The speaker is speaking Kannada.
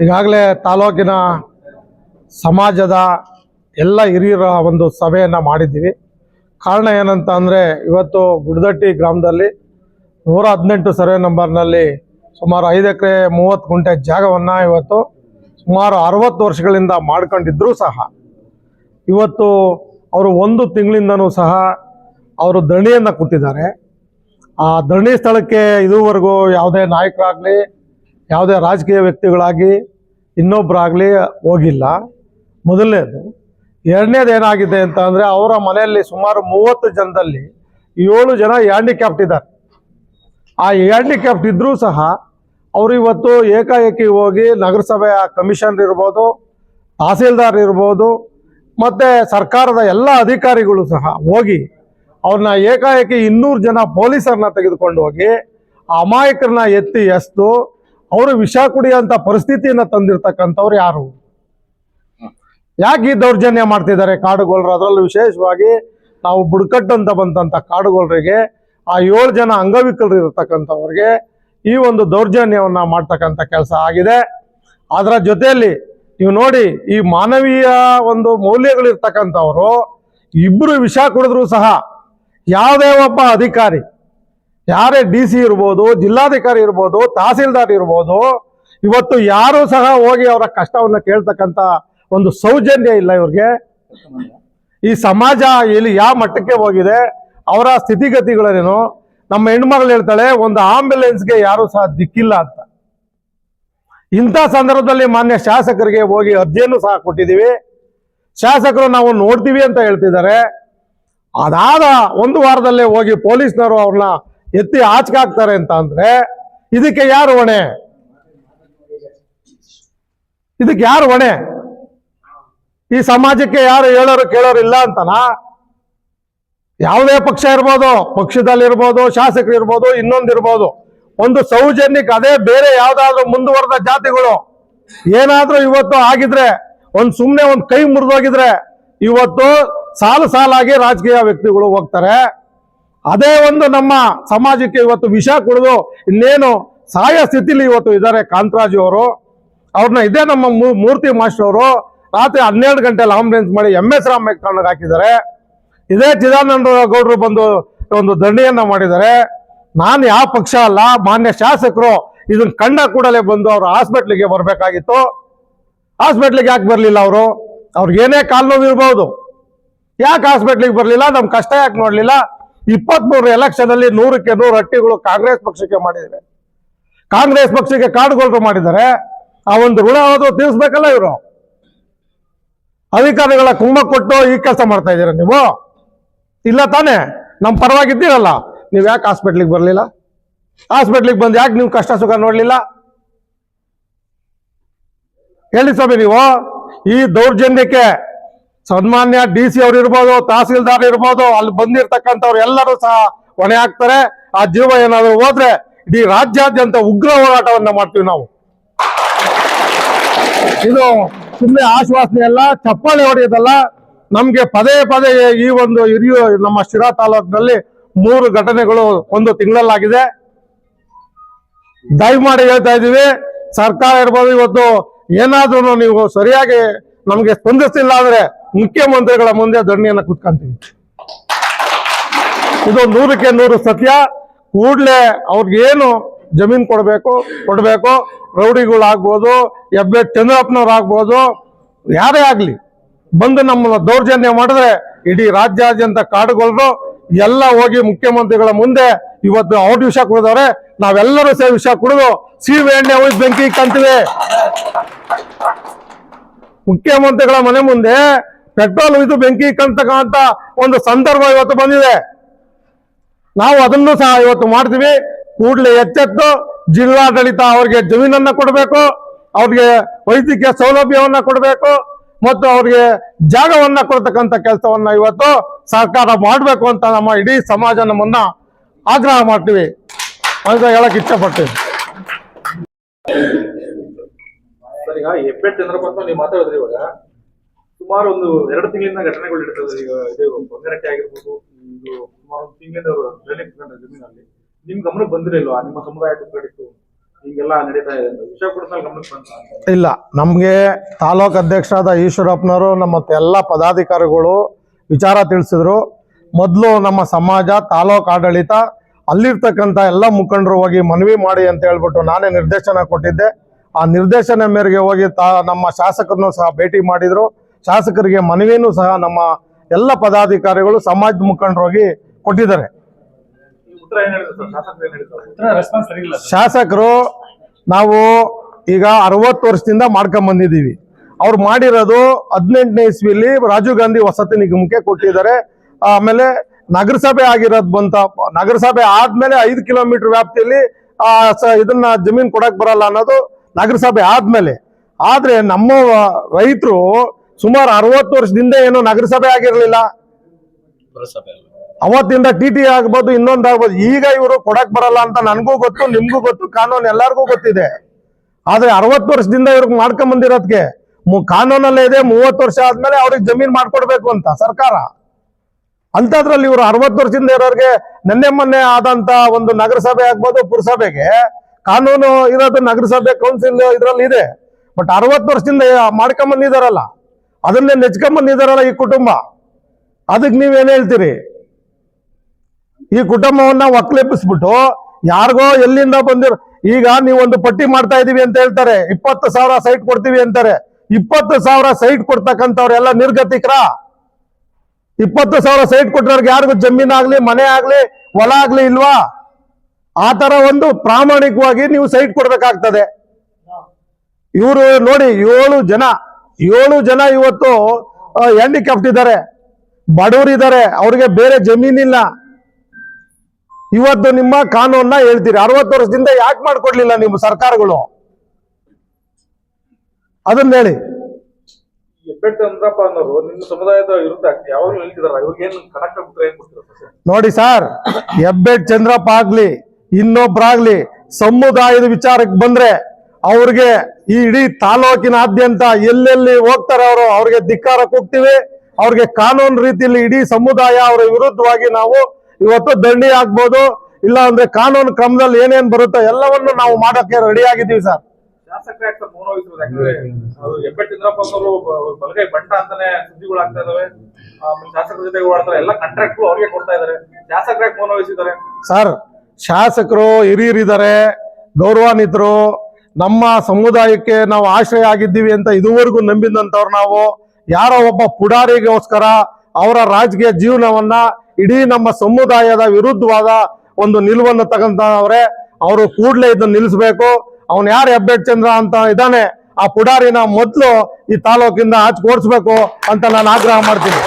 ಈಗಾಗಲೇ ತಾಲೂಕಿನ ಸಮಾಜದ ಎಲ್ಲ ಹಿರಿಯರ ಒಂದು ಸಭೆಯನ್ನು ಮಾಡಿದ್ದೀವಿ. ಕಾರಣ ಏನಂತ ಅಂದರೆ ಇವತ್ತು ಗುಡ್ದಟ್ಟಿ ಗ್ರಾಮದಲ್ಲಿ ನೂರ ಹದಿನೆಂಟು ಸರ್ವೆ ನಂಬರ್ನಲ್ಲಿ ಸುಮಾರು ಐದು ಎಕರೆ ಮೂವತ್ತು ಗುಂಟೆ ಜಾಗವನ್ನು ಇವತ್ತು ಸುಮಾರು ಅರವತ್ತು ವರ್ಷಗಳಿಂದ ಮಾಡ್ಕೊಂಡಿದ್ರೂ ಸಹ ಇವತ್ತು ಅವರು ಒಂದು ತಿಂಗಳಿಂದನೂ ಸಹ ಅವರು ಧರಣಿಯನ್ನು ಕೂತಿದ್ದಾರೆ. ಆ ಧರಣಿ ಸ್ಥಳಕ್ಕೆ ಇದುವರೆಗೂ ಯಾವುದೇ ನಾಯಕರಾಗಲಿ ಯಾವುದೇ ರಾಜಕೀಯ ವ್ಯಕ್ತಿಗಳಾಗಿ ಇನ್ನೊಬ್ಬರಾಗಲಿ ಹೋಗಿಲ್ಲ. ಮೊದಲನೇದು, ಎರಡನೇದು ಏನಾಗಿದೆ ಅಂತ ಅಂದರೆ ಅವರ ಮನೆಯಲ್ಲಿ ಸುಮಾರು ಮೂವತ್ತು ಜನದಲ್ಲಿ ಏಳು ಜನ ಹ್ಯಾಂಡಿಕ್ಯಾಪ್ಟ್ ಇದ್ದಾರೆ. ಆ ಹ್ಯಾಂಡಿಕ್ಯಾಪ್ಟ್ ಇದ್ದರೂ ಸಹ ಅವರು ಇವತ್ತು ಏಕಾಏಕಿ ಹೋಗಿ ನಗರಸಭೆಯ ಕಮಿಷನರ್ ಇರ್ಬೋದು, ತಹಸೀಲ್ದಾರ್ ಇರ್ಬೋದು, ಮತ್ತು ಸರ್ಕಾರದ ಎಲ್ಲ ಅಧಿಕಾರಿಗಳು ಸಹ ಹೋಗಿ ಅವ್ರನ್ನ ಏಕಾಏಕಿ ಇನ್ನೂರು ಜನ ಪೊಲೀಸರನ್ನ ತೆಗೆದುಕೊಂಡು ಹೋಗಿ ಅಮಾಯಕರನ್ನ ಎತ್ತಿ ಎಸ್ದು ಅವರು ವಿಷ ಕುಡಿಯುವಂತ ಪರಿಸ್ಥಿತಿಯನ್ನು ತಂದಿರ್ತಕ್ಕಂಥವ್ರು ಯಾರು? ಯಾಕೆ ಈ ದೌರ್ಜನ್ಯ ಮಾಡ್ತಿದ್ದಾರೆ ಕಾಡುಗೊಳರು ಅದರಲ್ಲೂ ವಿಶೇಷವಾಗಿ ನಾವು ಬುಡಕಟ್ಟು ಅಂತ ಬಂದಂಥ ಕಾಡುಗೊಳರಿಗೆ ಆ ಏಳು ಜನ ಅಂಗವಿಕಲರು ಇರತಕ್ಕಂಥವ್ರಿಗೆ ಈ ಒಂದು ದೌರ್ಜನ್ಯವನ್ನ ಮಾಡ್ತಕ್ಕಂಥ ಕೆಲಸ ಆಗಿದೆ. ಅದರ ಜೊತೆಯಲ್ಲಿ ನೀವು ನೋಡಿ, ಈ ಮಾನವೀಯ ಒಂದು ಮೌಲ್ಯಗಳಿರ್ತಕ್ಕಂಥವ್ರು ಇಬ್ಬರು ವಿಷ ಕುಡಿದ್ರು ಸಹ ಯಾವುದೇ ಒಬ್ಬ ಅಧಿಕಾರಿ ಯಾರೇ ಡಿ ಸಿ ಇರ್ಬೋದು, ಜಿಲ್ಲಾಧಿಕಾರಿ ಇರ್ಬೋದು, ತಹಸೀಲ್ದಾರ್ ಇರ್ಬೋದು, ಇವತ್ತು ಯಾರು ಸಹ ಹೋಗಿ ಅವರ ಕಷ್ಟವನ್ನು ಕೇಳ್ತಕ್ಕಂಥ ಒಂದು ಸೌಜನ್ಯ ಇಲ್ಲ ಇವ್ರಿಗೆ. ಈ ಸಮಾಜ ಇಲ್ಲಿ ಯಾವ ಮಟ್ಟಕ್ಕೆ ಹೋಗಿದೆ, ಅವರ ಸ್ಥಿತಿಗತಿಗಳೇನು, ನಮ್ಮ ಹೆಣ್ಮಗಳು ಹೇಳ್ತಾಳೆ, ಒಂದು ಆಂಬ್ಯುಲೆನ್ಸ್ಗೆ ಯಾರು ಸಹ ದಿಕ್ಕಿಲ್ಲ ಅಂತ. ಇಂಥ ಸಂದರ್ಭದಲ್ಲಿ ಮಾನ್ಯ ಶಾಸಕರಿಗೆ ಹೋಗಿ ಅರ್ಜಿಯನ್ನು ಸಹ ಕೊಟ್ಟಿದ್ದೀವಿ. ಶಾಸಕರು ನಾವು ನೋಡ್ತೀವಿ ಅಂತ ಹೇಳ್ತಿದ್ದಾರೆ. ಅದಾದ ಒಂದು ವಾರದಲ್ಲೇ ಹೋಗಿ ಪೊಲೀಸ್ನವರು ಅವ್ರನ್ನ ಎತ್ತಿ ಆಚೆಗೆ ಹಾಕ್ತಾರೆ ಅಂತ ಅಂದ್ರೆ ಇದಕ್ಕೆ ಯಾರು ಹೊಣೆ? ಇದಕ್ಕೆ ಯಾರು ಹೊಣೆ? ಈ ಸಮಾಜಕ್ಕೆ ಯಾರು ಹೇಳೋರು ಕೇಳೋರು ಇಲ್ಲ ಅಂತನಾ? ಯಾವುದೇ ಪಕ್ಷ ಇರ್ಬೋದು, ಪಕ್ಷದಲ್ಲಿರ್ಬೋದು ಶಾಸಕರು ಇರ್ಬೋದು ಇನ್ನೊಂದಿರ್ಬೋದು, ಒಂದು ಸೌಜನ್ಯಕ್ಕೆ ಅದೇ ಬೇರೆ ಯಾವ್ದಾದ್ರು ಮುಂದುವರೆದ ಜಾತಿಗಳು ಏನಾದ್ರೂ ಇವತ್ತು ಆಗಿದ್ರೆ, ಒಂದ್ ಸುಮ್ಮನೆ ಒಂದ್ ಕೈ ಮುರಿದೋಗಿದ್ರೆ, ಇವತ್ತು ಸಾಲು ಸಾಲಾಗಿ ರಾಜಕೀಯ ವ್ಯಕ್ತಿಗಳು ಹೋಗ್ತಾರೆ. ಅದೇ ಒಂದು ನಮ್ಮ ಸಮಾಜಕ್ಕೆ ಇವತ್ತು ವಿಷ ಕುಡಿದು ಇನ್ನೇನು ಸಾಯ ಸ್ಥಿತಿಲಿ ಇವತ್ತು ಇದ್ದಾರೆ ಕಾಂತರಾಜು ಅವರು. ಅವ್ರನ್ನ ಇದೇ ನಮ್ಮ ಮೂರ್ತಿ ಮಾಸ್ಟರ್ ಅವರು ರಾತ್ರಿ ಹನ್ನೆರಡು ಗಂಟೆಲಿ ಆಂಬುಲೆನ್ಸ್ ಮಾಡಿ ಎಂ ಎಸ್ ರಾಮಯ್ಯ ತಗೊಂಡೋಗಿ ಹಾಕಿದ್ದಾರೆ. ಇದೇ ಚಿದಾನಂದ ಗೌಡರು ಬಂದು ಒಂದು ದಂಡೆಯನ್ನ ಮಾಡಿದ್ದಾರೆ. ನಾನು ಯಾವ ಪಕ್ಷ ಅಲ್ಲ, ಮಾನ್ಯ ಶಾಸಕರು ಇದನ್ನ ಕಂಡ ಕೂಡಲೇ ಬಂದು ಅವರು ಹಾಸ್ಪಿಟ್ಲಿಗೆ ಬರಬೇಕಾಗಿತ್ತು. ಹಾಸ್ಪಿಟ್ಲಿಗೆ ಯಾಕೆ ಬರಲಿಲ್ಲ ಅವರು? ಅವ್ರಿಗೆ ಏನೇ ಕಾಲು ನೋವು ಇರಬಹುದು ಯಾಕೆ ಹಾಸ್ಪಿಟ್ಲಿಗೆ ಬರಲಿಲ್ಲ? ನಮ್ಮ ಕಷ್ಟ ಯಾಕೆ ನೋಡಲಿಲ್ಲ? ಇಪ್ಪತ್ಮೂರು ಎಲೆಕ್ಷನ್ ಅಲ್ಲಿ ನೂರಕ್ಕೆ ನೂರು ಹಟ್ಟಿಗಳು ಕಾಂಗ್ರೆಸ್ ಪಕ್ಷಕ್ಕೆ ಮಾಡಿದ್ದಾರೆ. ಕಾಂಗ್ರೆಸ್ ಪಕ್ಷಕ್ಕೆ ಕಾಡುಗೊಳರು ಮಾಡಿದ್ದಾರೆ. ಆ ಒಂದು ಋಣ ಅದು ತೀರಿಸ್ಬೇಕಲ್ಲ ಇವರು? ಅಧಿಕಾರಿಗಳ ಕುಂಭ ಕೊಟ್ಟು ಈ ಕೆಲಸ ಮಾಡ್ತಾ ಇದ್ದೀರಾ ನೀವು? ಇಲ್ಲ ತಾನೇ? ನಮ್ಮ ಪರವಾಗಿದ್ದೀರಲ್ಲ. ನೀವು ಯಾಕೆ ಹಾಸ್ಪಿಟ್ಲಿಗೆ ಬರಲಿಲ್ಲ? ಹಾಸ್ಪಿಟ್ಲಿಗೆ ಬಂದು ಯಾಕೆ ನೀವು ಕಷ್ಟ ಸುಖ ನೋಡಲಿಲ್ಲ? ಹೇಳಿ ಸ್ವಾಮಿ ನೀವು. ಈ ದೌರ್ಜನ್ಯಕ್ಕೆ ಸನ್ಮಾನ್ಯ ಡಿ ಸಿ ಅವ್ರು ಇರ್ಬೋದು, ತಹಸೀಲ್ದಾರ್ ಇರ್ಬೋದು, ಅಲ್ಲಿ ಬಂದಿರ್ತಕ್ಕಂಥವ್ರು ಎಲ್ಲರೂ ಸಹ ಹೊಣೆ ಹಾಕ್ತಾರೆ ಆ ಜೀವ ಏನಾದ್ರು ಹೋದ್ರೆ ಇಡೀ ರಾಜ್ಯಾದ್ಯಂತ ಉಗ್ರ ಹೋರಾಟವನ್ನ ಮಾಡ್ತೀವಿ ನಾವು. ಇದು ಸುಮ್ಮನೆ ಆಶ್ವಾಸನೆ ಅಲ್ಲ, ಚಪ್ಪಾಳೆ ಹೊಡೆಯೋದಲ್ಲ. ನಮ್ಗೆ ಪದೇ ಪದೇ ಈ ಒಂದು ಹಿರಿಯ ನಮ್ಮ ಶಿರಾ ತಾಲೂಕಿನಲ್ಲಿ ಮೂರು ಘಟನೆಗಳು ಒಂದು ತಿಂಗಳಲ್ಲಾಗಿದೆ. ದಯಮಾಡಿ ಹೇಳ್ತಾ ಇದೀವಿ ಸರ್ಕಾರ ಇರ್ಬೋದು ಇವತ್ತು ಏನಾದ್ರೂ ನೀವು ಸರಿಯಾಗಿ ನಮ್ಗೆ ಸ್ಪಂದಿಸ್ತಿಲ್ಲ ಅಂದ್ರೆ ಮುಖ್ಯಮಂತ್ರಿಗಳ ಮುಂದೆ ಧರಣಿಯನ್ನು ಕುತ್ಕೊಂತೀವಿ. ಇದು ನೂರಕ್ಕೆ ನೂರು ಸತ್ಯ. ಕೂಡಲೇ ಅವ್ರಿಗೇನು ಜಮೀನು ಕೊಡಬೇಕು ಕೊಡಬೇಕು, ರೌಡಿಗಳಾಗ್ಬೋದು ಎಬ್ಬೆ ಚಂದ್ರಪ್ಪನವ್ರಾಗ್ಬೋದು, ಯಾರೇ ಆಗಲಿ. ಬಂದು ನಮ್ಮನ್ನ ದೌರ್ಜನ್ಯ ಮಾಡಿದ್ರೆ ಇಡೀ ರಾಜ್ಯಾದ್ಯಂತ ಕಾಡುಗೊಳರು ಎಲ್ಲ ಹೋಗಿ ಮುಖ್ಯಮಂತ್ರಿಗಳ ಮುಂದೆ ಇವತ್ತು ಅವ್ರ ವಿಷಯ ಕುಡಿದವ್ರೆ. ನಾವೆಲ್ಲರೂ ಸೇರಿ ವಿಷಯ ಕುಡಿದು ಸೀಮೆ ಎಣ್ಣೆ ಹೋಗಿ ಬೆಂಕಿ ಕಂತೀವಿ ಮುಖ್ಯಮಂತ್ರಿಗಳ ಮನೆ ಮುಂದೆ ಪೆಟ್ರೋಲ್ ಇದು ಬೆಂಕಿ ಕಂತಕ್ಕಂತ ಒಂದು ಸಂದರ್ಭ ಇವತ್ತು ಬಂದಿದೆ. ನಾವು ಅದನ್ನು ಸಹ ಇವತ್ತು ಮಾಡ್ತೀವಿ. ಕೂಡಲೇ ಎಚ್ಚೆತ್ತು ಜಿಲ್ಲಾಡಳಿತ ಅವ್ರಿಗೆ ಜಮೀನನ್ನ ಕೊಡಬೇಕು, ಅವ್ರಿಗೆ ವೈದ್ಯಕೀಯ ಸೌಲಭ್ಯವನ್ನ ಕೊಡಬೇಕು ಮತ್ತು ಅವ್ರಿಗೆ ಜಾಗವನ್ನ ಕೊಡ್ತಕ್ಕಂಥ ಕೆಲಸವನ್ನ ಇವತ್ತು ಸರ್ಕಾರ ಮಾಡಬೇಕು ಅಂತ ನಮ್ಮ ಇಡೀ ಸಮಾಜ ನಮ್ಮನ್ನ ಆಗ್ರಹ ಮಾಡ್ತೀವಿ. ಅಂತ ಹೇಳಕ್ ಇಷ್ಟಪಡ್ತೀವಿ ಸರ್, ಈಗ ಮಾತಾಡಿದ್ರಿ ಇವಾಗ. ಸುಮಾರು ಒಂದು ಎರಡು ತಿಂಗಳಿಂದ ಘಟನೆಗಳು ನಡೀತದೆ ಈಗ ಇದು ಬಂಗಾರಟ್ಟೆ ಆಗಿರ್ಬೋದು, ಇದು ಸುಮಾರು ಒಂದು ತಿಂಗಳಿಂದ ಅವರು ಬೆಲೆ ಜಮೀನಲ್ಲಿ. ನಿಮ್ ಗಮನಕ್ಕೆ ಬಂದಿರಲಿಲ್ವಾ ನಿಮ್ಮ ಸಮುದಾಯ ಕುತ್ಕೊಂಡಿತ್ತು ಹಿಂಗೆಲ್ಲ ನಡೀತಾ ಇದೆ ವಿಷಯ ಕೊಡ್ತಾರೆ ಗಮನಕ್ಕೆ ಬಂತ ಇಲ್ಲ, ನಮಗೆ ತಾಲೂಕು ಅಧ್ಯಕ್ಷರಾದ ಈಶ್ವರಪ್ಪನವರು ನಮ್ಮ ಎಲ್ಲ ಪದಾಧಿಕಾರಿಗಳು ವಿಚಾರ ತಿಳಿಸಿದ್ರು. ಮೊದಲು ನಮ್ಮ ಸಮಾಜ, ತಾಲೂಕು ಆಡಳಿತ, ಅಲ್ಲಿರ್ತಕ್ಕಂಥ ಎಲ್ಲ ಮುಖಂಡರು ಹೋಗಿ ಮನವಿ ಮಾಡಿ ಅಂತ ಹೇಳ್ಬಿಟ್ಟು ನಾನೇ ನಿರ್ದೇಶನ ಕೊಟ್ಟಿದ್ದೆ. ಆ ನಿರ್ದೇಶನ ಮೇರೆಗೆ ಹೋಗಿ ತಾ ನಮ್ಮ ಶಾಸಕರನ್ನು ಸಹ ಭೇಟಿ ಮಾಡಿದ್ರು. ಶಾಸಕರಿಗೆ ಮನವಿಯನ್ನು ಸಹ ನಮ್ಮ ಎಲ್ಲ ಪದಾಧಿಕಾರಿಗಳು ಸಮಾಜದ ಮುಖಂಡರಾಗಿ ಹೋಗಿ ಕೊಟ್ಟಿದ್ದಾರೆ. ಈ ಉತ್ತರ ಏನ್ ಹೇಳಿದ್ರು ಸರ್? ಶಾಸಕರು ಏನ್ ಹೇಳಿದ್ರು? ಉತ್ತರ ರೆಸ್ಪಾನ್ಸ್ ಸರಿ ಇಲ್ಲ ಶಾಸಕರು ನಾವು ಈಗ ಅರವತ್ತು ವರ್ಷದಿಂದ ಮಾಡ್ಕೊಂಡ್ ಬಂದಿದ್ದೀವಿ. ಅವ್ರು ಮಾಡಿರೋದು ಹದಿನೆಂಟನೇ ಇಸ್ವಿಲಿ ರಾಜೀವ್ ಗಾಂಧಿ ವಸತಿ ನಿಗಮಕ್ಕೆ ಕೊಟ್ಟಿದ್ದಾರೆ. ಆಮೇಲೆ ನಗರಸಭೆ ಆಗಿರೋದು ಬಂತ ನಗರಸಭೆ ಆದ್ಮೇಲೆ ಐದು ಕಿಲೋಮೀಟರ್ ವ್ಯಾಪ್ತಿಯಲ್ಲಿ ಇದನ್ನ ಜಮೀನ್ ಕೊಡಕ್ ಬರಲ್ಲ ಅನ್ನೋದು ನಗರಸಭೆ ಆದ್ಮೇಲೆ. ಆದ್ರೆ ನಮ್ಮ ರೈತರು ಸುಮಾರು ಅರವತ್ತು ವರ್ಷದಿಂದ ಏನು ನಗರಸಭೆ ಆಗಿರ್ಲಿಲ್ಲ. ಅವತ್ತಿಂದ ಟಿ ಟಿ ಆಗ್ಬೋದು ಇನ್ನೊಂದು ಆಗ್ಬೋದು ಈಗ ಇವರು ಕೊಡಕ್ ಬರಲ್ಲ ಅಂತ ನನಗೂ ಗೊತ್ತು ನಿಮ್ಗೂ ಗೊತ್ತು ಕಾನೂನು ಎಲ್ಲರಿಗೂ ಗೊತ್ತಿದೆ. ಆದ್ರೆ ಅರವತ್ತು ವರ್ಷದಿಂದ ಇವ್ರಿಗೆ ಮಾಡ್ಕೊಂಡ್ ಬಂದಿರೋದ್ಗೆ ಮು- ಕಾನೂನಲ್ಲೇ ಇದೆ ಮೂವತ್ತು ವರ್ಷ ಆದ್ಮೇಲೆ ಅವ್ರಿಗೆ ಜಮೀನ್ ಮಾಡ್ಕೊಡ್ಬೇಕು ಅಂತ ಸರ್ಕಾರ. ಅಂತದ್ರಲ್ಲಿ ಇವರು ಅರವತ್ತು ವರ್ಷದಿಂದ ಇರೋರಿಗೆ ನೆನ್ನೆ ಮೊನ್ನೆ ಆದಂತ ಒಂದು ನಗರಸಭೆ ಆಗ್ಬೋದು ಪುರಸಭೆಗೆ ಕಾನೂನು ಇರೋದು ನಗರಸಭೆ ಕೌನ್ಸಿಲ್ ಇದ್ರಲ್ಲಿ ಇದೆ. ಬಟ್ ಅರವತ್ತು ವರ್ಷದಿಂದ ಮಾಡ್ಕೊಂಡ್ ಬಂದಿದಾರಲ್ಲ. ಅದನ್ನೇ ನೆಚ್ಕೊಂಬಂದಿದಾರಲ್ಲ ಈ ಕುಟುಂಬ. ಅದಕ್ಕೆ ನೀವೇನು ಹೇಳ್ತೀರಿ? ಈ ಕುಟುಂಬವನ್ನ ಒಕ್ಲೆಪ್ಪಿಸ್ಬಿಟ್ಟು ಯಾರಿಗೋ ಎಲ್ಲಿಂದ ಬಂದಿರೋ ಈಗ ನೀವೊಂದು ಪಟ್ಟಿ ಮಾಡ್ತಾ ಇದೀವಿ ಅಂತ ಹೇಳ್ತಾರೆ. ಇಪ್ಪತ್ತು ಸಾವಿರ ಸೈಟ್ ಕೊಡ್ತೀವಿ ಅಂತಾರೆ. ಇಪ್ಪತ್ತು ಸಾವಿರ ಸೈಟ್ ಕೊಡ್ತಕ್ಕಂಥವ್ರೆಲ್ಲ ನಿರ್ಗತಿಕರ? ಇಪ್ಪತ್ತು ಸಾವಿರ ಸೈಟ್ ಕೊಟ್ಟವ್ರಿಗೆ ಯಾರಿಗೂ ಜಮೀನಾಗ್ಲಿ ಮನೆ ಆಗ್ಲಿ, ಹೊಲ ಆಗ್ಲಿ ಇಲ್ವಾ? ಆ ತರ ಒಂದು ಪ್ರಾಮಾಣಿಕವಾಗಿ ನೀವು ಸೈಟ್ ಕೊಡ್ಬೇಕಾಗ್ತದೆ. ಇವರು ನೋಡಿ ಏಳು ಜನ ಏಳು ಜನ ಇವತ್ತು ಹ್ಯಾಂಡಿಕ್ಯಾಪ್ಟ್ ಇದ್ದಾರೆ. ಬಡವರಿದ್ದಾರೆ ಅವ್ರಿಗೆ ಬೇರೆ ಜಮೀನಿಲ್ಲ. ಇವತ್ತು ನಿಮ್ಮ ಕಾನೂನ್ನ ಹೇಳ್ತೀರಿ. ಅರವತ್ತು ವರ್ಷದಿಂದ ಯಾಕೆ ಮಾಡ್ಕೊಡ್ಲಿಲ್ಲ ನಿಮ್ಮ ಸರ್ಕಾರಗಳು? ಅದನ್ನ ಹೇಳಿ. ನೋಡಿ ಸರ್ ಹೆಬ್ಬೆಟ್ ಚಂದ್ರಪ್ಪ ಆಗ್ಲಿ ಇನ್ನೊಬ್ರಾಗ್ಲಿ ಸಮುದಾಯದ ವಿಚಾರಕ್ಕೆ ಬಂದ್ರೆ ಅವ್ರಿಗೆ ಈ ಇಡೀ ತಾಲೂಕಿನಾದ್ಯಂತ ಎಲ್ಲೆಲ್ಲಿ ಹೋಗ್ತಾರೆ ಅವರು ಅವ್ರಿಗೆ ಧಿಕ್ಕಾರ ಕೊಡ್ತೀವಿ ಅವ್ರಿಗೆ ಕಾನೂನು ರೀತಿಯಲ್ಲಿ ಇಡೀ ಸಮುದಾಯ ಅವರ ವಿರುದ್ಧವಾಗಿ ನಾವು ಇವತ್ತು ದಂಡಿ ಆಗ್ಬೋದು. ಇಲ್ಲ ಅಂದ್ರೆ ಕಾನೂನು ಕ್ರಮದಲ್ಲಿ ಏನೇನ್ ಬರುತ್ತೋ ಎಲ್ಲವನ್ನು ನಾವು ಮಾಡಕ್ಕೆ ರೆಡಿ ಆಗಿದ್ದೀವಿ ಸರ್. ಬಂಟ ಅಂತಾನೆ ಇದಾವೆ. ಶಾಸಕರ ಓಡಾಡ್ತಾರೆ. ಎಲ್ಲ ಕಾಂಟ್ರಾಕ್ಟ್ ಅವ್ರಿಗೆ ಕೊಡ್ತಾ ಇದಾರೆ. ಸರ್ ಶಾಸಕರು ಹಿರಿಯರಿದ್ದಾರೆ ಗೌರವಾನ್ವಿತರು ನಮ್ಮ ಸಮುದಾಯಕ್ಕೆ ನಾವು ಆಶ್ರಯ ಆಗಿದ್ದೀವಿ ಅಂತ ಇದುವರೆಗೂ ನಂಬಿದಂಥವ್ರು ನಾವು, ಯಾರೋ ಒಬ್ಬ ಪುಡಾರಿಗೋಸ್ಕರ ಅವರ ರಾಜಕೀಯ ಜೀವನವನ್ನ ಇಡೀ ನಮ್ಮ ಸಮುದಾಯದ ವಿರುದ್ಧವಾದ ಒಂದು ನಿಲುವನ್ನು ತಗೊಂತವ್ರೆ ಅವರು ಕೂಡಲೇ ಇದನ್ನ ನಿಲ್ಲಿಸ್ಬೇಕು. ಅವನ್ ಯಾರು ಹೆಬ್ಬೆಟ್ ಚಂದ್ರ ಅಂತ ಇದ್ದಾನೆ, ಆ ಪುಡಾರಿನ ಮೊದಲು ಈ ತಾಲೂಕಿಂದ ಆಚೆ ಓಡಿಸ್ಬೇಕು ಅಂತ ನಾನು ಆಗ್ರಹ ಮಾಡ್ತೀನಿ.